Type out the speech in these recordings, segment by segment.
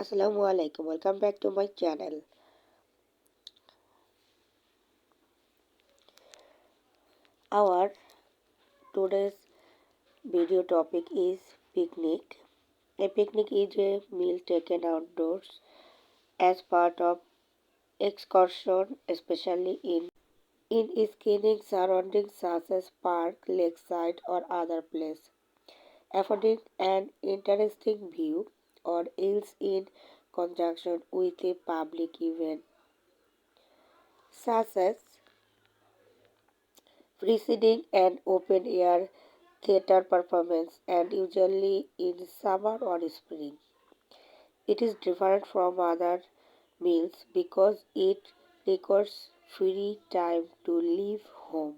Assalamu alaikum. Welcome back to my channel. Our today's video topic is picnic. A picnic is a meal taken outdoors as part of excursion, especially in in scenic surroundings such as park, lakeside, or other place, affording an interesting view or else in conjunction with a public event such as preceding an open air theater performance and usually in summer or spring. It is different from other meals because it requires free time to leave home.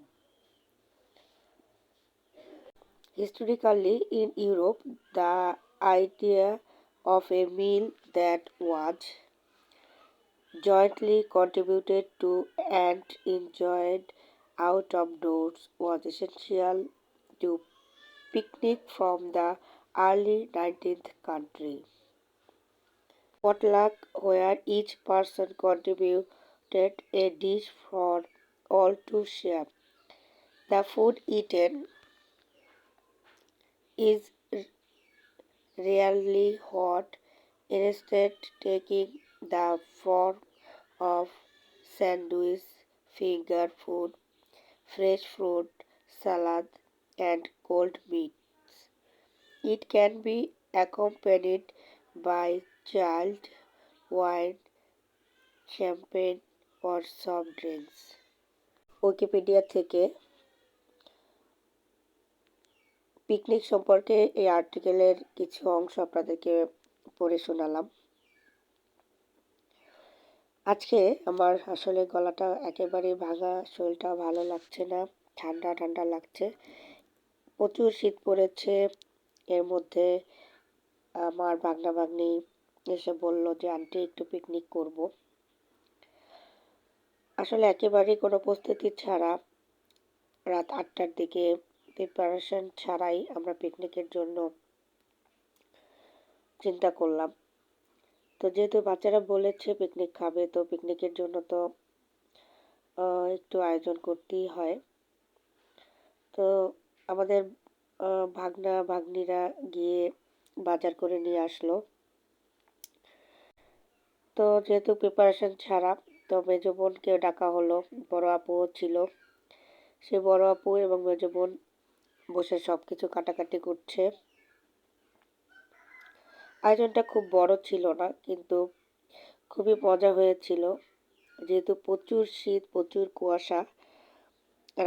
Historically, in Europe, the idea of a meal that was jointly contributed to and enjoyed out of doors was essential to picnic from the early 19th century. Potluck, where each person contributed a dish for all to share. The food eaten is rarely hot, instead taking the form of sandwich, finger food, fresh fruit, salad, and cold meats. It can be accompanied by chilled wine, champagne, or soft drinks. Wikipedia থেকে picnic সম্পর্কে এই আর্টিকেলের কিছু অংশ আপনাদেরকে পড়ে শোনালাম। আজকে আমার আসলে গলাটা একেবারে ভাঙা শরীরটা ভালো লাগছে না, ঠান্ডা ঠান্ডা লাগছে। প্রচুর শীত পড়েছে, এর মধ্যে আমার বাগনা বাগনি এসে বলল যে, আন্টি, একটু পিকনিক করব। আসলে একেবারেই কোনো প্রস্তুতি ছাড়া রাত আটটার দিকে প্রিপারেশন ছাড়াই আমরা পিকনিকের জন্য চিন্তা করলাম। তো যেহেতু বাচ্চারা বলেছে পিকনিক খাবে, তো পিকনিকের জন্য তো একটু আয়োজন করতেই হয়। তো আমাদের ভাগনা, ভাগ্নিরা গিয়ে বাজার করে নিয়ে আসলো। তো যেহেতু প্রিপারেশন ছাড়া, তো মেজো বোনকে ডাকা হলো, বড় আপুও ছিল। সে বড় আপু এবং মেজো বোন বসে সব কিছু কাটাকাটি করছে। আয়োজনটা খুব বড় ছিল না, কিন্তু খুবই মজা হয়েছিল। যেহেতু প্রচুর শীত, প্রচুর কুয়াশা,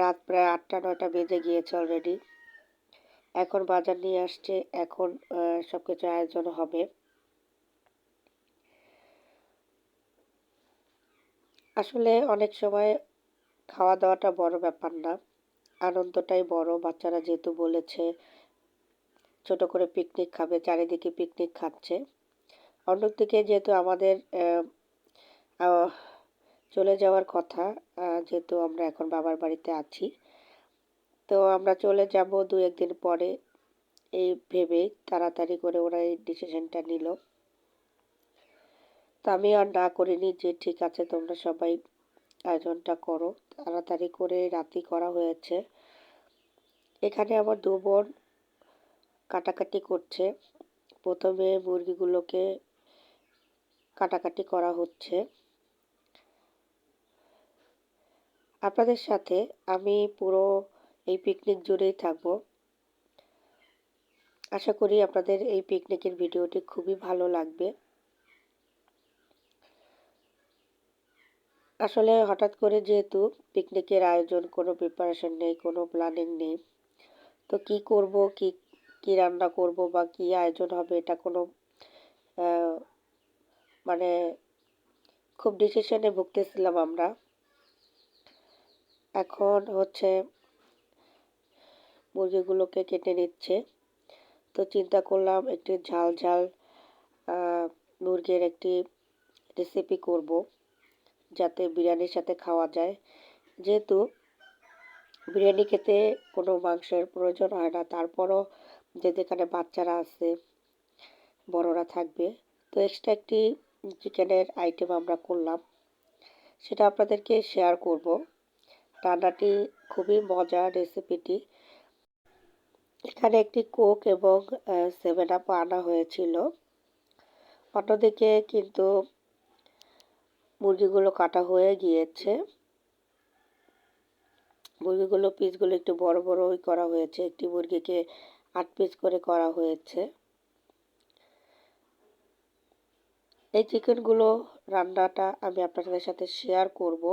রাত প্রায় আটটা, নয়টা বেজে গিয়েছে অলরেডি এখন বাজার নিয়ে আসছে, এখন সব কিছু আয়োজন হবে। আসলে অনেক সময় খাওয়া দাওয়াটা বড় ব্যাপার না। আনন্দটাই বড়। বাচ্চারা যেহেতু বলেছে ছোট করে পিকনিক খাবে, চারিদিকে পিকনিক খাচ্ছে। অন্যদিকে যেহেতু আমাদের চলে যাওয়ার কথা যেহেতু আমরা এখন বাবার বাড়িতে আছি, তো আমরা চলে যাব দু একদিন পরে। এই ভেবেই তাড়াতাড়ি করে ওরা এই ডিসিশনটা নিল। তো আমি আর না করিনি যে ঠিক আছে তোমরা সবাই আয়োজনটা করো। তাড়াতাড়ি করে রাতি করা হয়েছে। এখানে আমার দু বোন কাটাকাটি করছে। প্রথমে মুরগিগুলোকে কাটাকাটি করা হচ্ছে। আপনাদের সাথে আমি পুরো এই পিকনিক জুড়েই থাকব। আশা করি আপনাদের এই পিকনিকের ভিডিওটি খুবই ভালো লাগবে। আসলে হঠাৎ করে যেহেতু পিকনিকের আয়োজন, কোনো প্রিপারেশন নেই, কোনো প্ল্যানিং নেই, তো কি করব, কি কি রান্না করব বা কি আয়োজন হবে এটা কোনো মানে খুব ডিসিশনে ভুগতেছিলাম আমরা। এখন হচ্ছে মুরগিগুলোকে কেটে নিচ্ছে, তো চিন্তা করলাম একটি ঝাল ঝাল মুরগির একটি রেসিপি করব। যাতে বিরিয়ানির সাথে খাওয়া যায়। যেহেতু বিরিয়ানি খেতে কোনো মাংসের প্রয়োজন হয় না, তারপরও যে যেখানে বাচ্চারা আছে, বড়রা থাকবে, তো এক্সট্রা একটি চিকেনের আইটেম আমরা করলাম। সেটা আপনাদেরকে শেয়ার করব। রান্নাটি খুবই মজার রেসিপিটি এখানে একটি কোক এবং সেভেন আপ আনা হয়েছিল। অন্যদিকে কিন্তু মুরগিগুলো কাটা হয়ে গিয়েছে। মুরগিগুলো পিসগুলো একটু বড় বড়ই করা হয়েছে। একটি মুরগিকে আট পিস করে করা হয়েছে। এই চিকেনগুলো রান্নাটা আমি আপনাদের সাথে শেয়ার করব।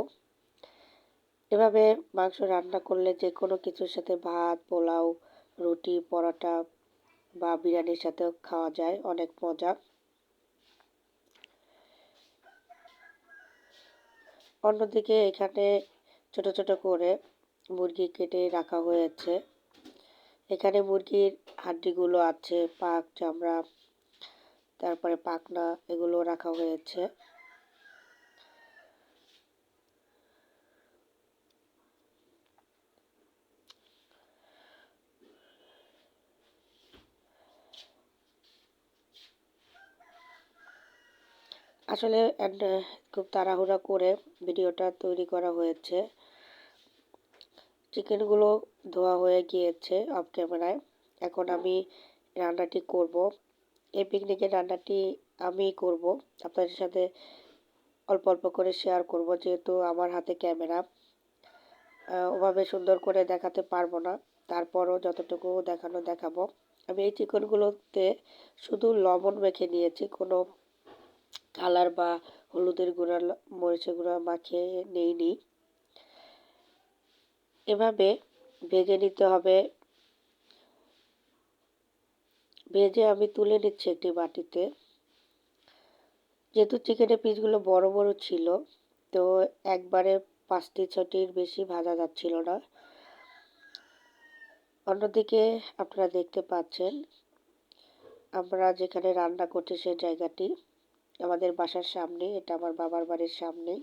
এভাবে মাংস রান্না করলে যে কোনো কিছুর সাথে ভাত, পোলাও, রুটি, পরোটা বা বিরিয়ানির সাথেও খাওয়া যায়। অনেক মজা। অন্যদিকে এখানে ছোট ছোট করে মুরগি কেটে রাখা হয়েছে। এখানে মুরগির হাড্ডিগুলো আছে, পাক, চামড়া, তারপরে পাখনা এগুলো রাখা হয়েছে। আসলে খুব তাড়াহুড়া করে ভিডিওটা তৈরি করা হয়েছে। চিকেনগুলো ধোয়া হয়ে গিয়েছে অফ ক্যামেরায় এখন আমি রান্নাটি করব। এই পিকনিকের রান্নাটি আমি করব। আপনাদের সাথে অল্প অল্প করে শেয়ার করব যেহেতু আমার হাতে ক্যামেরা ওভাবে সুন্দর করে দেখাতে পারব না। তারপরও যতটুকু দেখানো দেখাবো। আমি এই চিকেনগুলোতে শুধু লবণ মেখে নিয়েছি, কোনো কালার বা হলুদের গুঁড়া, মরিচের গুঁড়া মাখিয়ে নেইনি এভাবে ভেজে নিতে হবে। ভেজে আমি তুলে নিচ্ছি একটি বাটিতে। যেহেতু চিকেনের পিসগুলো বড় বড় ছিল, তো একবারে পাঁচটি, ছটির বেশি ভাজা যাচ্ছিল না। অন্যদিকে আপনারা দেখতে পাচ্ছেন, আমরা যেখানে রান্না করছি সেই জায়গাটি। আমাদের বাসার সামনে, এটা আমার বাবার বাড়ির সামনেই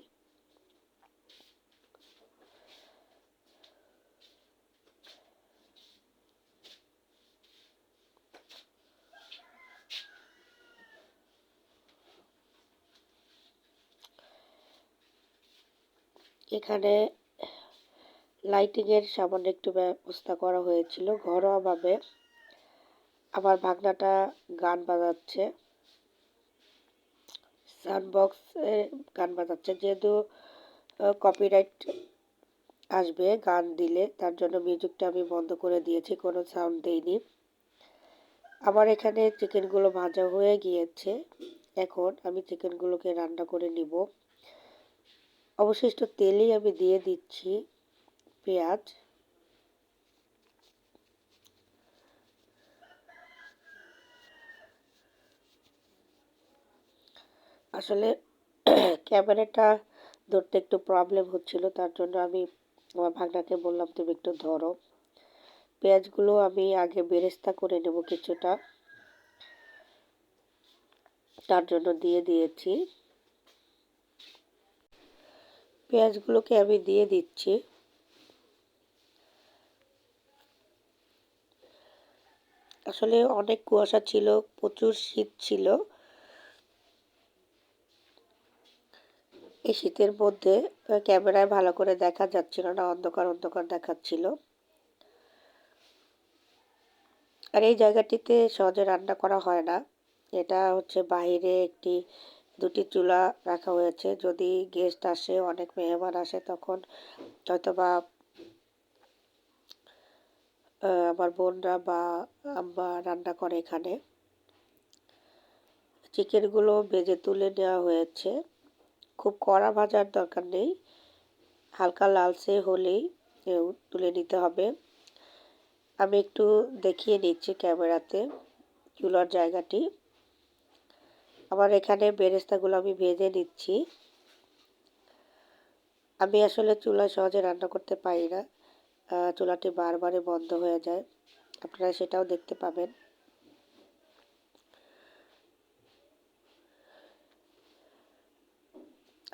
এখানে লাইটিংয়ের সামান্য একটু ব্যবস্থা করা হয়েছিল ঘরোয়াভাবে। আমার ভাগনাটা গান বাজাচ্ছে। সাউন্ড গান বাজাচ্ছে। যেহেতু কপিরাইট আসবে গান দিলে, তার জন্য মিউজিকটা আমি বন্ধ করে দিয়েছি, কোনো সাউন্ড দেইনি। আমার এখানে চিকেনগুলো ভাজা হয়ে গিয়েছে। এখন আমি চিকেনগুলোকে রান্না করে নিব। অবশিষ্ট তেলেই আমি দিয়ে দিচ্ছি, পেঁয়াজ। আসলে ক্যামেরাটা ধরতে একটু প্রবলেম হচ্ছিল, তার জন্য আমি আমার ভাগনাকে বললাম, তুমি একটু ধরো। পেঁয়াজগুলো আমি আগে বেরেস্তা করে নেব কিছুটা। তার জন্য দিয়ে দিয়েছি। পেঁয়াজগুলোকে আমি দিয়ে দিচ্ছি। আসলে অনেক কুয়াশা ছিল, প্রচুর শীত ছিল। এই শীতের মধ্যে ক্যামেরায় ভালো করে দেখা যাচ্ছিল না, অন্ধকার অন্ধকার দেখাচ্ছিল। আর এই জায়গাটিতে সহজে রান্না করা হয় না। এটা হচ্ছে বাহিরে একটি, দুটি চুলা রাখা হয়েছে। যদি গেস্ট আসে, অনেক মেহমান আসে, তখন হয়তো বা আমার বোনরা বা আম্মা রান্না করে এখানে। চিকেনগুলো বেজে তুলে নেওয়া হয়েছে। খুব কড়া ভাজার দরকার নেই। হালকা লালচে হলেই তুলে নিতে হবে। আমি একটু দেখিয়ে নিচ্ছি ক্যামেরাতে চুলার জায়গাটি। আমার এখানে বেরেস্তাগুলো আমি ভেজে নিচ্ছি। আমি আসলে চুলায় সহজে রান্না করতে পারি না। চুলাটি বারবারে বন্ধ হয়ে যায়। আপনারা সেটাও দেখতে পাবেন।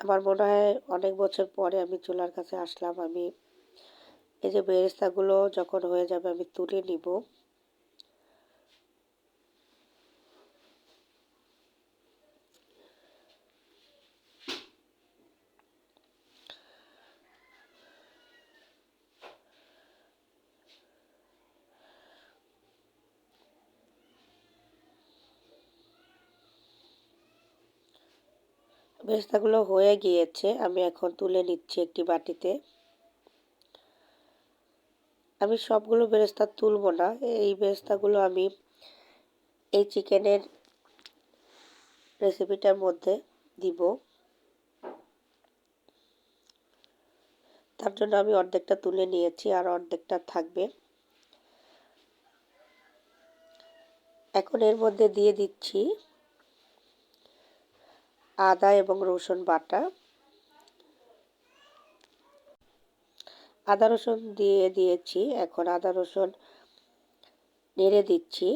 আমার মনে হয় অনেক বছর পরে আমি চুলার কাছে আসলাম, আমি এই যে বেরেস্তাগুলো যখন হয়ে যাবে আমি তুলে নিব। বেরেস্তাগুলো হয়ে গিয়েছে, আমি এখন তুলে নিচ্ছি একটি বাটিতে। আমি সবগুলো বেরেস্তা তুলব না, এই বেরেস্তাগুলো আমি এই চিকেনের রেসিপিটার মধ্যে দিব। তার জন্য আমি অর্ধেকটা তুলে নিয়েছি আর অর্ধেকটা থাকবে। এখন এর মধ্যে দিয়ে দিচ্ছি আদা এবং রসুন বাটা। আদা রসুন দিয়ে দিয়েছি, এখন আদা রসুন নেড়ে দিচ্ছি।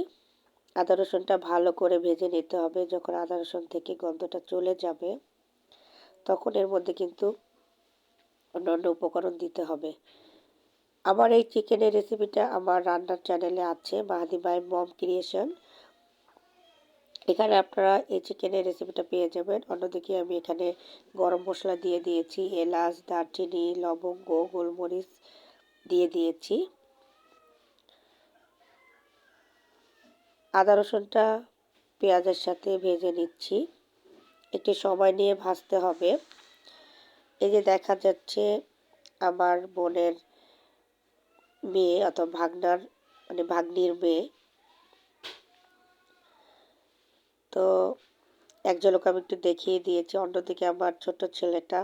আদা রসুনটা ভালো করে ভেজে নিতে হবে, যখন আদা রসুন থেকে গন্ধটা চলে যাবে, তখন এর মধ্যে কিন্তু অন্যান্য উপকরণ দিতে হবে। আমার এই চিকেনের রেসিপিটা আমার রান্নার চ্যানেলে আছে মাহাদি বাই মম ক্রিয়েশন। এখানে আপনারা এই চিকেনের রেসিপিটা পেয়ে যাবেন। অন্যদিকে আমি এখানে গরম মশলা দিয়ে দিয়েছি, এলাচ, দারচিনি, লবঙ্গ, গোলমরিচ দিয়ে দিয়েছি। আদা, রসুনটা পেঁয়াজের সাথে ভেজে নিচ্ছি। একটু সময় নিয়ে ভাজতে হবে। এই যে দেখা যাচ্ছে আমার বোনের মেয়ে অথবা ভাগনার মানে ভাগ্নির মেয়ে তো এক ঝলক আমি একটু দেখিয়ে দিয়েছি। অন্যদিকে আমার ছোট ছেলেটা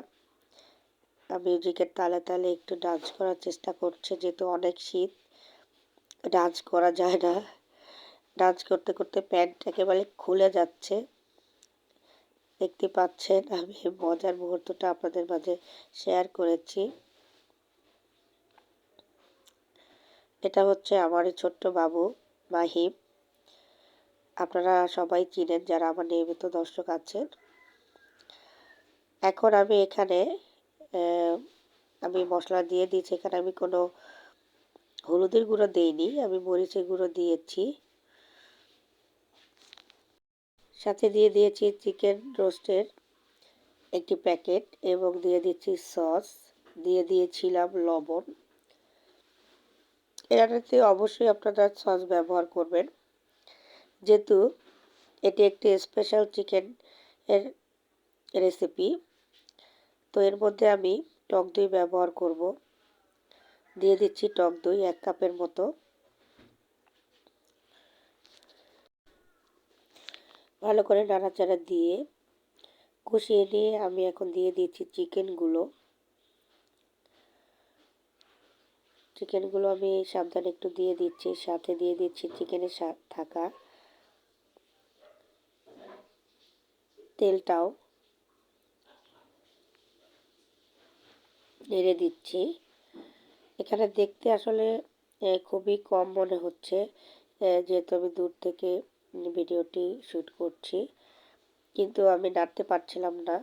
মিউজিকের তালে তালে একটু ডান্স করার চেষ্টা করছে, যেহেতু অনেক শীত। ডান্স করা যায় না। ডান্স করতে করতে প্যান্ট একেবারে খুলে যাচ্ছে। দেখতে পাচ্ছেন, আমি মজার মুহূর্তটা আপনাদের মাঝে শেয়ার করেছি। এটা হচ্ছে আমার ছোট্ট বাবু মাহিম। আপনারা সবাই চিনেন যারা আমার নিয়মিত দর্শক আছেন। এখন আমি এখানে আমি মশলা দিয়ে দিয়েছি। এখানে আমি কোনো হলুদের গুঁড়ো দিইনি, আমি মরিচের গুঁড়ো দিয়েছি। সাথে দিয়ে দিয়েছি চিকেন রোস্টের একটি প্যাকেট এবং দিয়ে দিচ্ছি সস, দিয়ে দিয়েছিলাম লবণ। এটাতে অবশ্যই আপনারা সস ব্যবহার করবেন। যেহেতু এটি একটি স্পেশাল চিকেন এর রেসিপি তো এর মধ্যে আমি টক দই ব্যবহার করব। দিয়ে দিচ্ছি টক দই এক কাপের মতো। ভালো করে নাড়াচাড়া দিয়ে কষিয়ে নিয়ে আমি এখন দিয়ে দিচ্ছি চিকেনগুলো চিকেনগুলো আমি সাবধানে একটু দিয়ে দিচ্ছি, সাথে দিয়ে দিচ্ছি চিকেনের থাকা। তেলটাও নেড়ে দিচ্ছি। এখানে দেখতে আসলে খুবই কম মনে হচ্ছে যেহেতু আমি দূর থেকে ভিডিওটি শ্যুট করছি, কিন্তু আমি নাড়তে পারছিলাম না।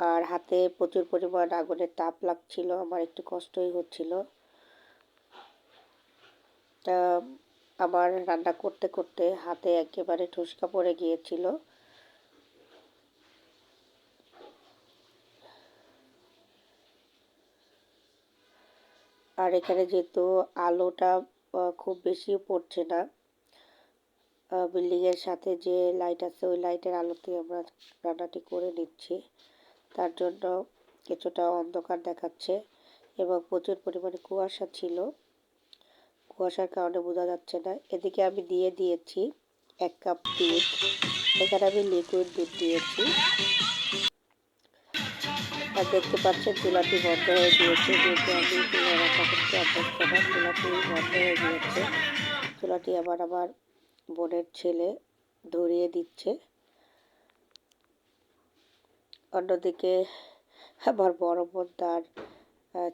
আর হাতে প্রচুর পরিমাণ আগুনের তাপ লাগছিল, আমার একটু কষ্টই হচ্ছিল। আমার রান্না করতে করতে হাতে একেবারে ঠুসকা পড়ে গিয়েছিল। আর এখানে যেহেতু আলোটা খুব বেশিও পড়ছে না বিল্ডিংয়ের সাথে যে লাইট আছে, ওই লাইটের আলোতে আমরা রান্নাটি করে নিচ্ছি। তার জন্য কিছুটা অন্ধকার দেখাচ্ছে এবং প্রচুর পরিমাণে কুয়াশা ছিল। কুয়াশার কারণে বোঝা যাচ্ছে না। এদিকে আমি দিয়ে দিয়েছি এক কাপ দুধ। এখানে আমি লিকুইড দুধ দিয়েছি। আর দেখতে পাচ্ছেন চুলাটি বন্ধ হয়ে গিয়েছে। যেহেতু আমি চুলা রান্না করতে অভ্যস্ত না, চুলাটি বন্ধ হয়ে গিয়েছে। চুলাটি আবার আমার বোনের ছেলে ধরিয়ে দিচ্ছে। অন্যদিকে আমার বড় বোন তার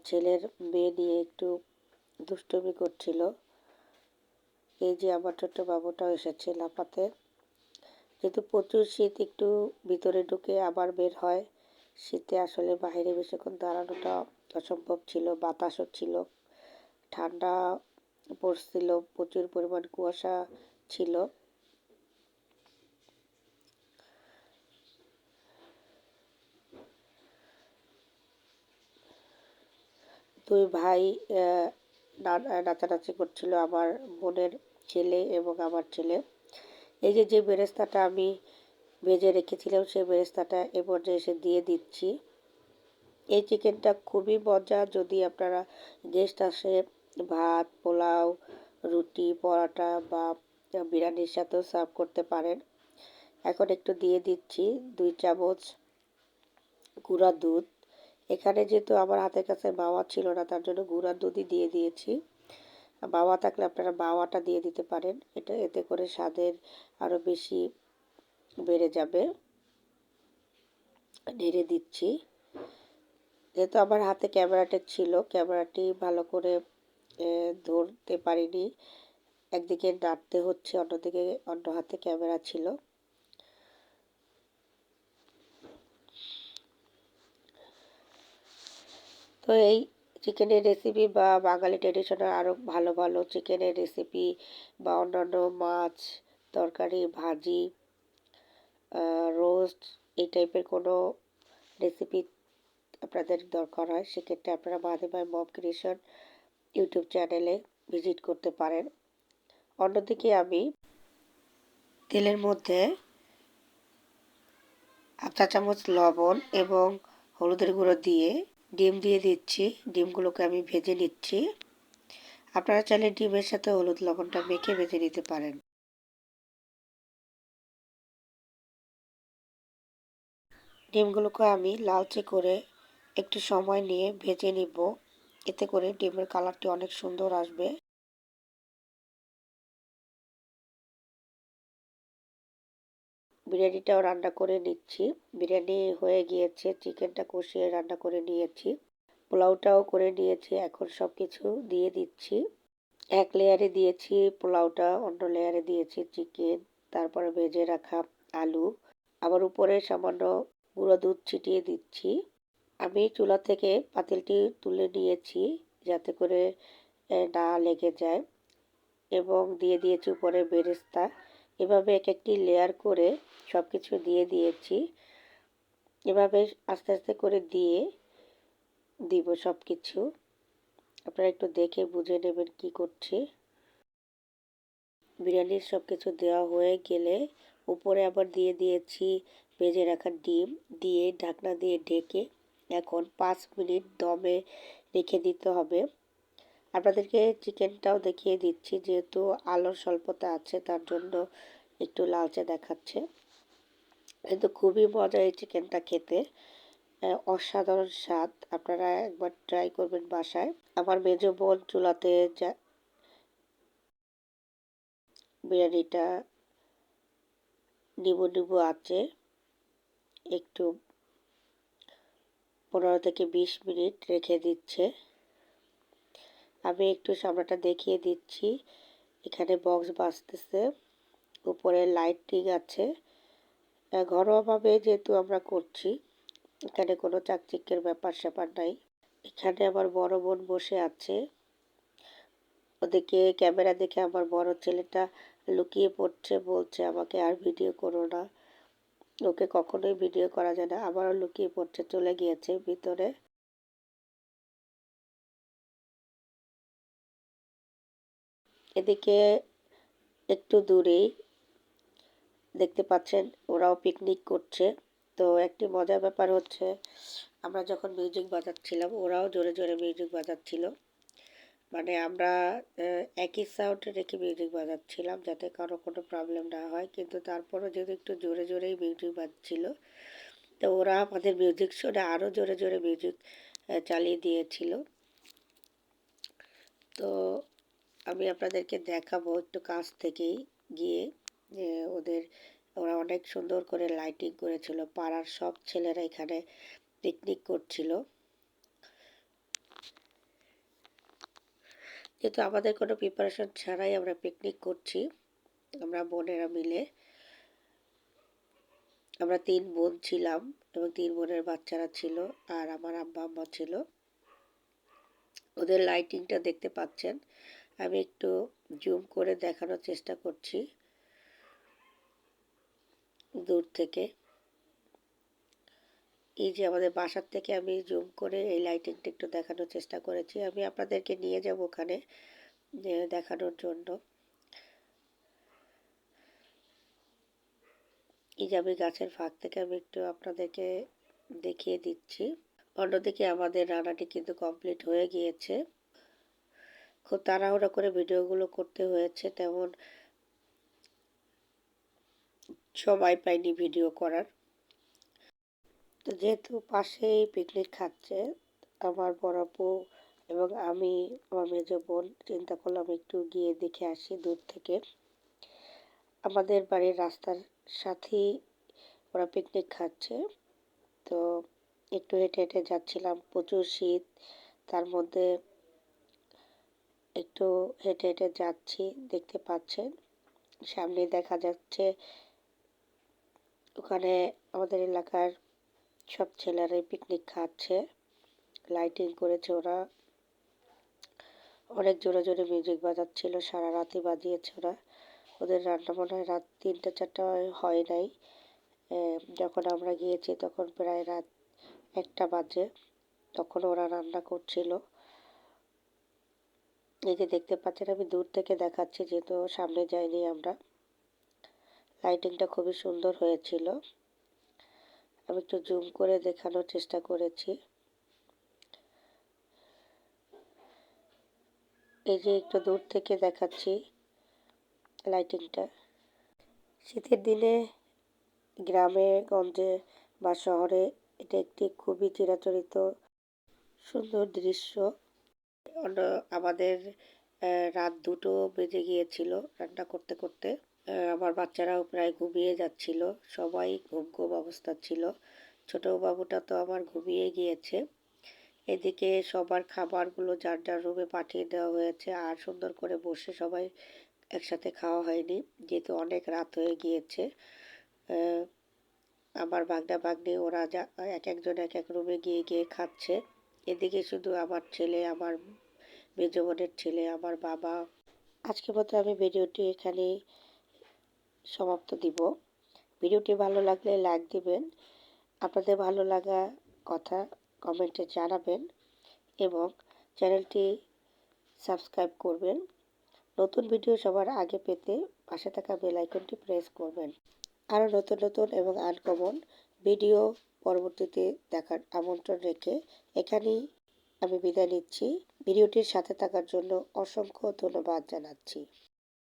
ছেলের মেয়ে নিয়ে একটু দুষ্টমি করছিল। এই যে আমার ছোট্ট বাবুটাও এসেছে লাফাতে। যেহেতু প্রচুর শীত একটু ভিতরে ঢুকে আবার বের হয়। শীতে আসলে বাইরে বেশিক্ষণ দাঁড়ানোটা অসম্ভব ছিল, বাতাসও ছিল। ঠান্ডা পড়ছিল, প্রচুর পরিমাণ কুয়াশা ছিল। দুই ভাই নাচানাচি করছিল আমার বোনের ছেলে এবং আমার ছেলে। এই যে যে বেরেস্তাটা আমি ভেজে রেখেছিলাম, সেই বেরেস্তাটা এ পর্যায়ে এসে দিয়ে দিচ্ছি। এই চিকেনটা খুবই মজা। যদি আপনারা গেস্ট আসে, ভাত, পোলাও, রুটি, পরোটা বা বিরিয়ানির সাথেও সার্ভ করতে পারেন। এখন একটু দিয়ে দিচ্ছি দুই চামচ গুঁড়া দুধ। এখানে যেহেতু আমার হাতের কাছে বাওয়া ছিল না, তার জন্য গুঁড়া দুধই দিয়ে দিয়েছি। বাওয়া থাকলে আপনারা বাওয়াটা দিয়ে দিতে পারেন। এটা, এতে করে স্বাদের আরও বেশি বেড়ে যাবে। নেড়ে দিচ্ছি। যেহেতু আমার হাতে ক্যামেরাটা ছিল, ক্যামেরাটি ভালো করে ধরতে পারিনি। একদিকে নাড়তে হচ্ছে, অন্যদিকে, অন্য হাতে ক্যামেরা ছিল। তো এই চিকেনের রেসিপি বা বাঙালি ট্রেডিশনাল আরও ভালো ভালো চিকেনের রেসিপি বা অন্যান্য মাছ, তরকারি, ভাজি রোস্ট এই টাইপের কোনো রেসিপি আপনাদের দরকার হয়, সেক্ষেত্রে আপনারা মাদিমাই মম ক্রিয়েশন ইউটিউব চ্যানেলে ভিজিট করতে পারেন। অন্যদিকে আমি তেলের মধ্যে চা চামচ লবণ এবং হলুদের গুঁড়ো দিয়ে ডিম দিয়ে দিচ্ছি। ডিমগুলোকে আমি ভেজে নিচ্ছি। আপনারা চাইলে ডিমের সাথে হলুদ লবণটা মেখে ভেজে নিতে পারেন। ডিমগুলোকে আমি লালচে করে একটু সময় নিয়ে ভেজে নিব। এতে করে ডিমের কালারটি অনেক সুন্দর আসবে। বিরিয়ানিটাও রান্না করে নিচ্ছি। বিরিয়ানি হয়ে গিয়েছে, চিকেনটা কষিয়ে রান্না করে নিয়েছি। পোলাওটাও করে নিয়েছি, এখন সব কিছু দিয়ে দিচ্ছি। এক লেয়ারে দিয়েছি পোলাওটা, অন্য লেয়ারে দিয়েছি চিকেন, তারপরে ভেজে রাখা আলু। আবার উপরে সামান্য গুঁড়ো দুধ ছিটিয়ে দিচ্ছি। আমি চুলা থেকে পাতিলটি তুলে নিয়েছি যাতে করে না লেগে যায়। এবং দিয়ে দিয়েছি উপরে বেরেস্তা। এভাবে এক একটি লেয়ার করে সব কিছু দিয়ে দিয়েছি। এভাবে আস্তে আস্তে করে দিয়ে দিব সব কিছু আপনারা একটু দেখে বুঝে নেবেন কি করছি। বিরিয়ানির সব কিছু দেওয়া হয়ে গেলে উপরে আবার দিয়ে দিয়েছি ভেজে রাখা ডিম দিয়ে ঢাকনা দিয়ে ঢেকে এখন পাঁচ মিনিট দমে রেখে দিতে হবে। আপনাদেরকে চিকেনটাও দেখিয়ে দিচ্ছি, যেহেতু আলোর স্বল্পতা আছে, তার জন্য একটু লালচে দেখাচ্ছে। কিন্তু খুবই মজা এই চিকেনটা খেতে। অসাধারণ স্বাদ। আপনারা একবার ট্রাই করবেন বাসায়। আমার মেজ বোন চুলাতে যা বিরিয়ানিটা নিবু নিবু আছে। একটু পনেরো থেকে বিশ মিনিট রেখে দিচ্ছে। আমি একটু সামনাটা দেখিয়ে দিচ্ছি। এখানে বক্স বাজতেছে। উপরে লাইটিং আছে। ঘরোয়াভাবে যেহেতু আমরা করছি, এখানে কোনো চাকচিক্যের ব্যাপার স্যাপার নাই। এখানে আমার বড় বোন বসে আছে। ওদিকে ক্যামেরা দেখে আমার বড় ছেলেটা লুকিয়ে পড়ছে, বলছে, আমাকে আর ভিডিও করো না। ওকে কখনোই ভিডিও করা যায় না। আবারও লুকিয়ে পড়ছে, চলে গিয়েছে ভিতরে। এদিকে একটু দূরেই দেখতে পাচ্ছেন ওরাও পিকনিক করছে। তো একটি মজার ব্যাপার হচ্ছে, আমরা যখন মিউজিক বাজাচ্ছিলাম, ওরাও জোরে জোরে মিউজিক বাজাচ্ছিল। মানে আমরা একই সাউন্ডে রেখে মিউজিক বাজাচ্ছিলাম যাতে কারও কোনো প্রবলেম না হয়। কিন্তু তারপরও যেহেতু একটু জোরে জোরেই মিউজিক বাজছিল, তো ওরা আমাদের মিউজিক শুনে আরও জোরে জোরে মিউজিক চালিয়ে দিয়েছিল। তো আমি আপনাদেরকে দেখাবো একটু কাছ থেকেই গিয়ে ওদের, ওরা অনেক সুন্দর করে লাইটিং করেছিল। পাড়ার সব ছেলেরা এখানে পিকনিক করছিল। যেহেতু আমাদের কোনো প্রিপারেশন ছাড়াই আমরা পিকনিক করছি, আমরা বোনেরা মিলে। আমরা তিন বোন ছিলাম এবং তিন বোনের বাচ্চারা ছিল আর আমার আব্বা আম্মা ছিল। ওদের লাইটিংটা দেখতে পাচ্ছেন। আমি একটু জুম করে দেখানোর চেষ্টা করছি। দূর থেকে। এই যে আমাদের বাসার থেকে আমি জুম করে এই লাইটিংটা একটু দেখানোর চেষ্টা করেছি। আমি আপনাদেরকে নিয়ে যাব ওখানে দেখানোর জন্য। এই যে আমি গাছের ফাঁক থেকে আমি একটু আপনাদেরকে দেখিয়ে দিচ্ছি। অন্যদিকে আমাদের রান্নাটি কিন্তু কমপ্লিট হয়ে গিয়েছে। খুব তাড়াহুড়ো করে ভিডিওগুলো করতে হয়েছে, তেমন সময় পাইনি ভিডিও করার। তো যেহেতু পাশেই পিকনিক খাচ্ছে, আমার বড় আপু এবং আমি, আমার মেজ বোন, চিন্তা করলাম একটু গিয়ে দেখে আসি দূর থেকে। আমাদের বাড়ির রাস্তার সাথেই ওরা পিকনিক খাচ্ছে। তো একটু হেঁটে হেঁটে যাচ্ছিলাম, প্রচুর শীত, তার মধ্যে একটু হেঁটে হেঁটে যাচ্ছি, দেখতে পাচ্ছেন সামনে দেখা যাচ্ছে, ওখানে আমাদের এলাকার সব ছেলেরাই পিকনিক খাচ্ছে। লাইটিং করেছে ওরা। অনেক জোরে জোরে মিউজিক বাজাচ্ছিল, সারা রাতে বাজিয়েছে ওরা। ওদের রান্না মনে হয় রাত তিনটা, চারটা হয় নাই। যখন আমরা গিয়েছি তখন প্রায় রাত একটা বাজে। তখন ওরা রান্না করছিল। এই যে দেখতে পাচ্ছেন, আমি দূর থেকে দেখাচ্ছি যেহেতু সামনে যাইনি আমরা। লাইটিংটা খুবই সুন্দর হয়েছিল। আমি একটু জুম করে দেখানোর চেষ্টা করেছি। এই যে একটু দূর থেকে দেখাচ্ছি লাইটিংটা শীতের দিনে গ্রামে, গঞ্জে বা শহরে এটা একটি খুবই চিরাচরিত সুন্দর দৃশ্য। আমাদের রাত দুটো বেজে গিয়েছিল রান্না করতে করতে। আমার বাচ্চারাও প্রায় ঘুমিয়ে যাচ্ছিল। সবাই ঘুম ঘুম অবস্থা ছিল। ছোটো বাবুটা তো আমার ঘুমিয়ে গিয়েছে। এদিকে সবার খাবারগুলো যার যার রুমে পাঠিয়ে দেওয়া হয়েছে। আর সুন্দর করে বসে সবাই একসাথে খাওয়া হয়নি, যেহেতু অনেক রাত হয়ে গিয়েছে। আমার বাগনা বাগনি ওরা যা, এক একজন এক এক রুমে গিয়ে গিয়ে খাচ্ছে। এদিকে শুধু আমার ছেলে, আমার মেজ ছেলে, আমার বাবা। আজকের মতো আমি ভিডিওটি এখানে সমাপ্ত দিব। ভিডিওটি ভালো লাগলে লাইক দিবেন, আপনাদের ভালো লাগা কথা কমেন্টে জানাবেন এবং চ্যানেলটি সাবস্ক্রাইব করবেন। নতুন ভিডিও সবার আগে পেতে পাশে থাকা বেল আইকনটি প্রেস করবেন। আরও নতুন নতুন এবং আনকমন ভিডিও পরবর্তীতে দেখার আমন্ত্রণ রেখে এখানেই আমি বিদায় নিচ্ছি। ভিডিওটির সাথে থাকার জন্য অসংখ্য ধন্যবাদ জানাচ্ছি।